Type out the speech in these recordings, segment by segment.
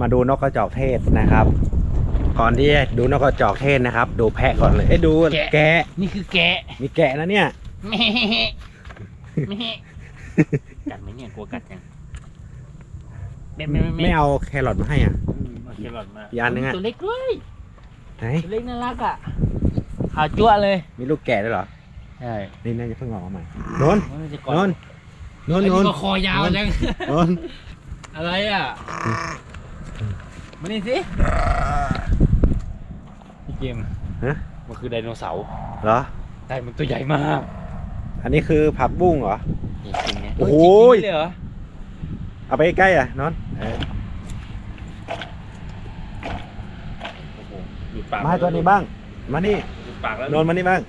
มาดูนกกระจอกเทศนะครับ ก่อนที่จะดูนกกระจอกเทศนะครับ ดูแพะก่อนเลยเอ้ยดูแกะนี่คือแกะมีแกะนะเนี่ย แม่แม่กัดไหมเนี่ยกลัวกัดยังไม่ไม่ไม่ไม่เอาแครอทมาให้อะ เอาแครอทมาอีกอันนึงอะ ตัวเล็กด้วยไหนตัวเล็กน่ารักอะขาวจั่วเลยมีลูกแกะด้วยเหรอใช่นี่น่าจะเพิ่งออกมาใหม่นนมันจะนนนนไอ้นนก็คอยาวจังนนอะไรอะ มานี่สิพี่เกมฮะ มันคือไดโนเสาร์เหรอ แต่มันตัวใหญ่มากอันนี้คือผักบุ้งเหรอ จริงๆเนี่ยโอ้โหจริงๆเลยเหรอเอาไปใกล้ๆอะนนเออโอ้โหหลุดปากมาให้ตัวนี้บ้าง มานี่หลุดปากแล้วนนมานี่บ้าง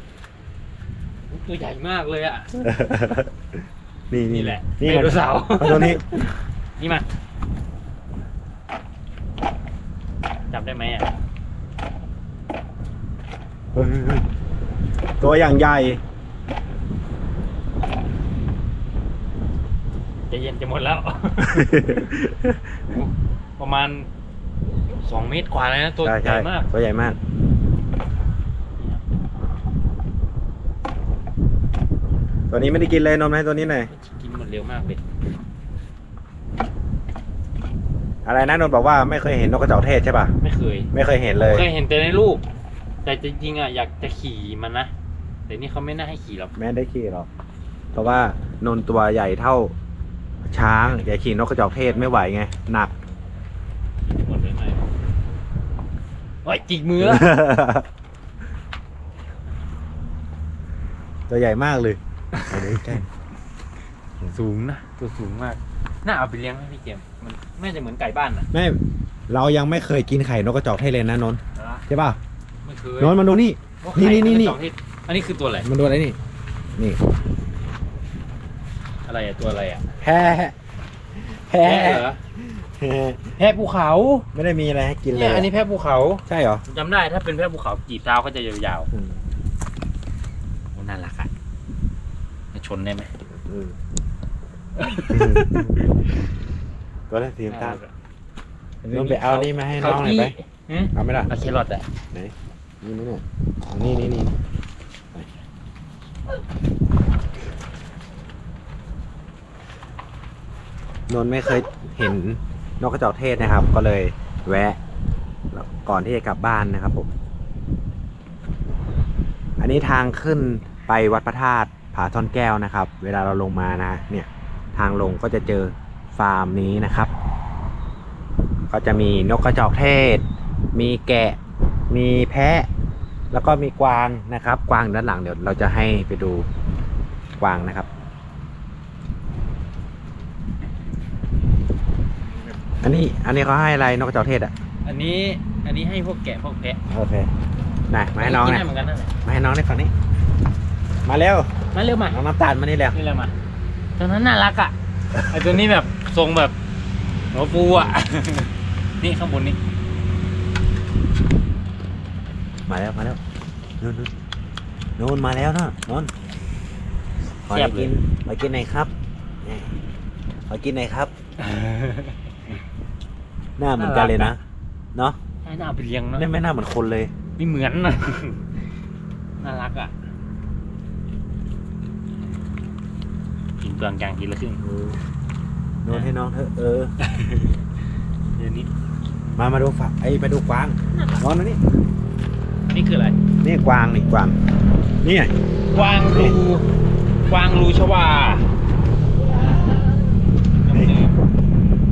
ตัวใหญ่มากเลยอะนี่นี่แหละนี่ไดโนเสาร์มาตัวนี้ นี่มา จับได้ไหมอะเฮ้ยเฮ้ยตัวอย่างใหญ่ใจะเย็นจะหมดแล้ว ประมาณสองเมตรกว่าเลยนะตัวใช่ใหใช่ญ่มากตัวใหญ่มาก ตัวนี้ไม่ได้กินเลยนมให้ตัวนี้หน่อยกินหมดเร็วมากเลย อะไรนะนนท์บอกว่าไม่เคยเห็นนกกระจอกเทศใช่ป่ะไม่เคย ไม่เคยเห็นเลยเคยเห็นแต่ในรูป แต่จริงๆอะอยากจะขี่มันนะแต่นี่เขาไม่น่าให้ขี่หรอกแม่ได้ขี่หรอกเพราะว่านนท์ตัวใหญ่เท่าช้างอย่าขี่นกกระจอกเทศไม่ไหวไงหนักหมดเลยไหมโอ้ยจิกมือละ ตัวใหญ่มากเลยเอาเลยใกล้สูงนะ ตัวสูงมาก น่าเอาไปเลี้ยงไหมพี่เจมส์มันน่าจะเหมือนไก่บ้านอะแม่เรายังไม่เคยกินไข่นกกระจอกเทศเลยนะนนท์ใช่ป่ะไม่เคยนนท์มาดูนี่ ว่าไข่นี่นี่นี่ กระจอกเทศอันนี้คือตัวอะไรมันดูอะไรนี่นี่อะไรอะตัวอะไรอะแพะแพะแพะเหรอแพะแพะภูเขาไม่ได้มีอะไรให้กินเลเนี่ยยอันนี้แพะภูเขาใช่เหรอจำได้ถ้าเป็นแพะภูเขากีบเท้าเขาจะยาวอืมๆโอ้น่ารักอะจะชนได้ไหมอืม ตัวแรกสีน้ำตาลลงไปเอานี่มาให้น้องหน่อยไปฮะเอาไหมล่ะเอาแครอทอะนี่ไหมเนี่ยเอานี่นี่นี่ไปนนท์ไม่เคยเห็นนกกระจอกเทศนะครับ ก็เลยแวะแล้วก่อนที่จะกลับบ้านนะครับผม อันนี้ทางขึ้นไปวัดพระธาตุผาท่อนแก้วนะครับ เวลาเราลงมานะ เนี่ยทางลงก็จะเจอฟาร์มนี้นะครับ ก็จะมีนกกระจอกเทศ มีแกะ มีแพะ แล้วก็มีกวางนะครับ กวางด้านหลังเดี๋ยวเราจะให้ไปดูกวางนะครับ อันนี้อันนี้เขาให้อะไรนกกระจอกเทศอะ อันนี้อันนี้ให้พวกแกะพวกแพะโอเคน่ะมาให้น้องกินนะได้เหมือนกันนั่นแหละมาให้น้องในฝั่งนี้ มาเร็วมาเร็วมา น้องน้ำตาลมานี่เร็วนี่เลยมา ตัวนั้นน่ารักอะไอตัวนี้แบบทรงแบบหัวฟูอะ นี่ข้างบนนี่มาแล้วมาแล้วนู่นนู่นนู่นมาแล้วนะนู่นขอกินขอกินหน่อยครับนี่ขอกินหน่อยครับ หน้าเหมือนกันเลยนะเนาะน่าเอาไปเลี้ยงเนาะนี่ไม่น่าเหมือนคนเลย ไม่เหมือนนะ น่ารักอะกินเปลืองกลางกินละครึ่งโดนให้น้องเถอะเออเดี๋ยวนี้มามาดูฝักไอ้ยมาดูกวางนอนมานี่นี่คืออะไร นี่กวางนี่กวางนี่ไงกวางรูกวางรูชวานี่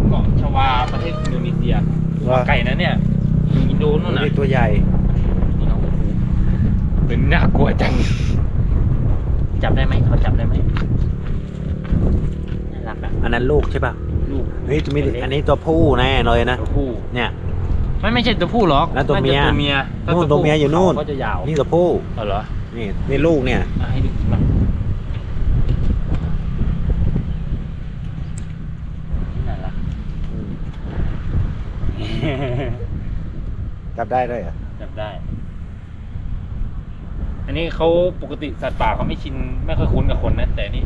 เกาะชวาประเทศอินโดนีเซียว่าไก่นะเนี่ยอยู่อินโดนู่นน่ะนี่ตัวใหญ่นี่น้องเป็นน่ากลัวจัง จับได้ไหมเขาจับได้ไหม น่ารักอะอันนั้นลูกใช่ป่ะลูกเฮ้ยมีอันนี้ตัวผู้แน่เลยนะ ตัวผู้เนี่ยไม่ไม่ใช่ตัวผู้หรอกแล้วตัวเมีย น่าจะตัวเมียถ้านู่นตัวเมียอยู่นู่น เขาก็จะยาวนี่ตัวผู้เอาเหรอนี่นี่ลูกเนี่ย อะให้ดูกินบ้างน่ารัก จับได้ด้วยเหรอะจับได้ อันนี้เขาปกติสัตว์ป่าเขาไม่ชินไม่ค่อยคุ้นกับคนนะแต่นี่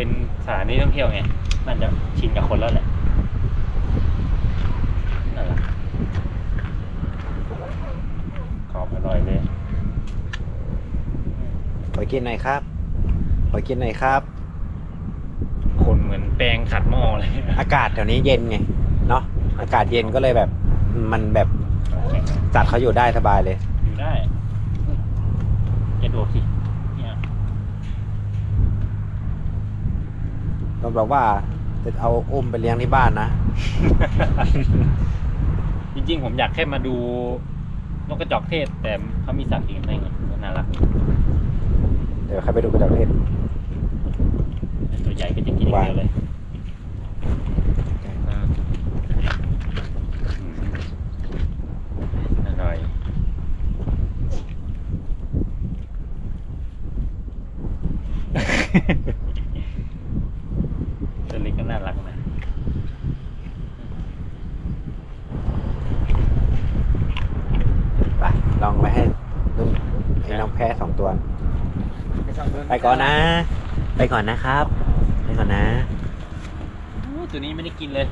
เป็นสถานที่ท่องเที่ยวไง มันจะชินกับคนแล้วแหละนั่นแหละกอบอร่อยเลย ขอกินหน่อยครับ ขอกินหน่อยครับ คนเหมือนแปลงขัดหม้อเลยอากาศแถวนี้เย็นไง เนาะ อากาศเย็นก็เลยแบบ มันแบบจัดเขาอยู่ได้สบายเลย อยู่ได้กระโดดสิ ต้องบอกว่าจะเอาอุ้มไปเลี้ยงที่บ้านนะ จริงๆ ผมอยากแค่มาดูนกกระจอกเทศ แต่เขามีสัตว์อีกในเงี้ยน่ารักเดี๋ยวใครไปดูกระจอกเทศ ตัวใหญ่ก็จะกินอย่างเดียวเลยอืมอร่อย ตัวเล็กก็น่ารักนะ ไป ลองไปให้นุ่นให้น้องแพ้สองตัว ไปก่อนนะ ไปก่อนนะครับ ไปก่อนนะโอ้ตัวนี้ไม่ได้กินเลย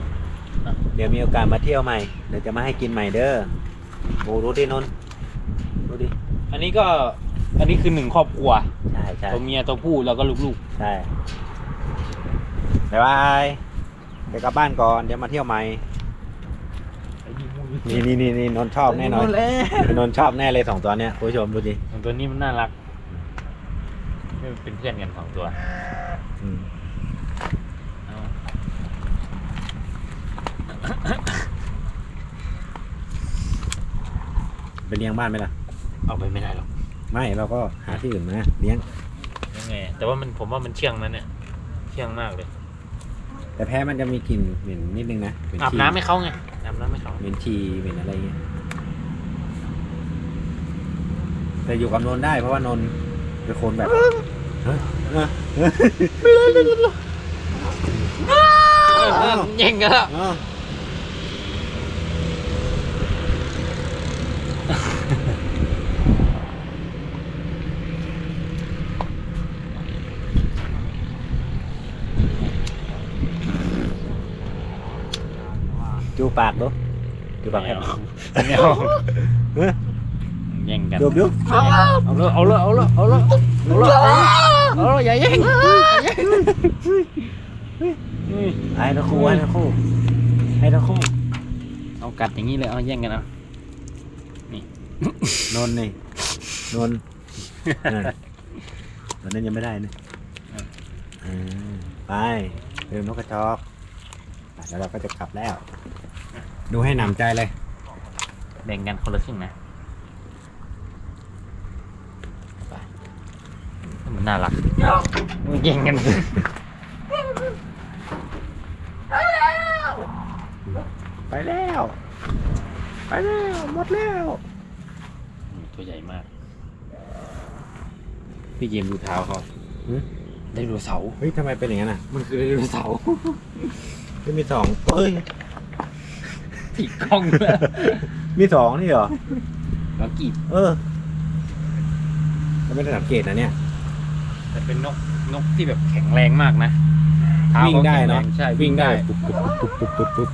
เดี๋ยวมีโอกาสมาเที่ยวใหม่ เดี๋ยวจะมาให้กินใหม่เด้อโอ้รู้ดินนท์รู้ดิ อันนี้ก็ อันนี้คือหนึ่งครอบครัว ใช่ใช่ตัวเมียตัวผู้แล้วก็ลูกใช่บ๊ายบายเดี๋ยวกลับบ้านก่อน เดี๋ยวมาเที่ยวใหม่ ๆนี่นี่นี่นี่นนท์ชอบแน่นอน นนท์ชอบแน่เลยสองตัวเนี้ยคุณผู้ชมดูดิ ตัวนี้มันน่ารัก เป็นเพื่อนกันสองตัวอืมเอาไปเลี้ยงบ้านไหมล่ะ เอาไปไม่ได้หรอกไม่เราก็หาที่อื่นมาเลี้ยง ยังไง แต่ว่ามันผมว่ามันเชื่องนะเนี่ย เชื่องมากเลย แต่แพ้มันจะมีกลิ่นเหม็นนิดนึงนะเหม็อาบฉี่น้ำให้เขาไงอาบน้ำให้เขาเหม็นชีเหม็นอะไรเงี้ยแต่อยู่กับนนท์ได้เพราะว่านนท์เป็นคนแบบ เฮ้ยเอ้ยเอ้ยเย่งกันแล้วเอ้ยจู บปากดูจูบปากไม่ให้เอาไม่เอาเฮ้ยแย่งกันจูบดูเอาเลยเอาเลยเอาเลยเอาเลยเอาเลยเอาเลยอย่าแย่งอย่าแย่งอืมให้ทั้งคู่ให้ทั้งคู่ให้ทั้งคู่เอากัดอย่างนี้เลยเอาแย่งกันเอานนท์นี่นนท์นั่นตอนนั้นยังไม่ได้นะเออไปเดินนกกระจอกอะแล้วเราก็จะกลับแล้ว ดูให้หนำใจเลยแบ่งกันคนละครึ่งนะไปมั นน่ารักมันแย่งกันไปแล้ว ไปแล้ว หมดแล้ว ตัวใหญ่มาก พี่เกมดูเท้าเขาหือไดโนเสาร์เฮ้ยทำไมเป็นอย่างนั้นอะ มันคือไดโนเสาร์ไม่มีสองเอ้ยผิดกล้องด้วยมีสองนี่เหรอ แล้วกีบเออเราไม่ได้สังเกตนะเนี่ย แต่เป็นนกนกที่แบบแข็งแรงมากนะเท้าวิ่งเขาได้แข็งแรเนาะงใช่วิ่วิ่งงได้ได้ปุ๊บปุ๊บปุ๊บปุ๊บปุ๊บปุ๊บ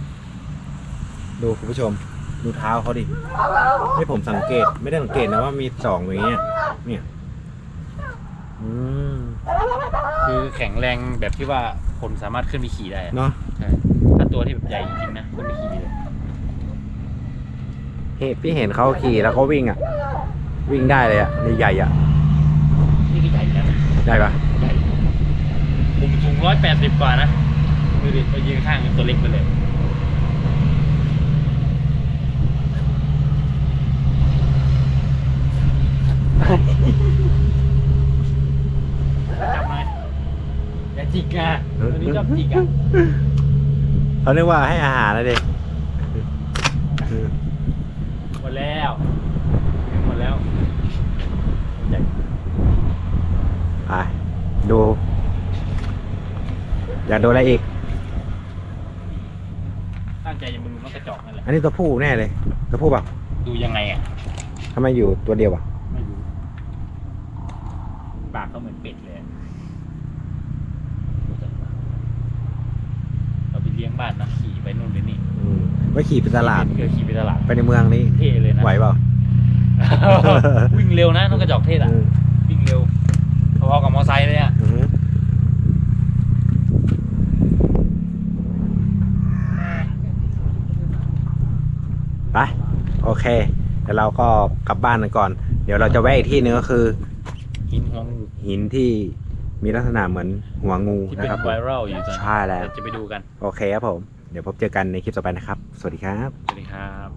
ดูคุณผู้ชม ดูเท้าเขาดิให้ผมสังเกต ไม่ได้สังเกตนะว่ามีสองอย่างเงี้ยเนี่ยอืมคือแข็งแรงแบบที่ว่าคนสามารถขึ้นไปขี่ได้อะเนาะใช่ถ้าตัวที่แบบใหญ่จริงๆนะขึ้นไปขี่เลยเห็นพี่เห็นเขาขี่แล้วเขาวิ่งอะ วิ่งได้เลยอะนี่ใหญ่อะ นี่ก็ใหญ่แล้วนะ ใหญ่ปะใหญ่ผมสูงร้อยแปดสิบกว่านะดูดิไปยืนข้างเป็นตัวเล็กไปเลย จับไหมอย่าจิกอะตัวนี้ชอบจิกอะเขาเรียกว่าให้อาหารนะเด็กหมดแล้ว หมดแล้วใหญ่ ไปดู อยากดูอะไรอีก ตั้งใจจะมึงมันกระจอกนั่นแหละอันนี้ตัวผู้แน่เลย ตัวผู้เปล่ะดูยังไงอะทำไมอยู่ตัวเดียวอะไม่รู้ปากก็เหมือนเป็ดเลยอะเราไปเลี้ยงบ้านนะขี่ไปนู่นไปนี่อืมไว้ขี่ไปตลาด เกิดขี่ไปตลาดไปในเมืองนี้ เท่เลยนะ ไหวเปล่า วิ่งเร็วนะนกกระจอกเทศอะ เออวิ่งเร็ว พอกับมอไซค์เลยอะไปโอเคเดี๋ยวเราก็กลับบ้านกันก่อน เดี๋ยวเราจะแวะอีกที่หนึงก็คือ หินหัวงูหินที่มีลักษณะเหมือนหัวงูนะครับไวรัลอยู่ใช่แล้วจะไปดูกัน โอเคครับผม เดี๋ยวพบเจอกันในคลิปต่อไปนะครับ สวัสดีครับ สวัสดีครับ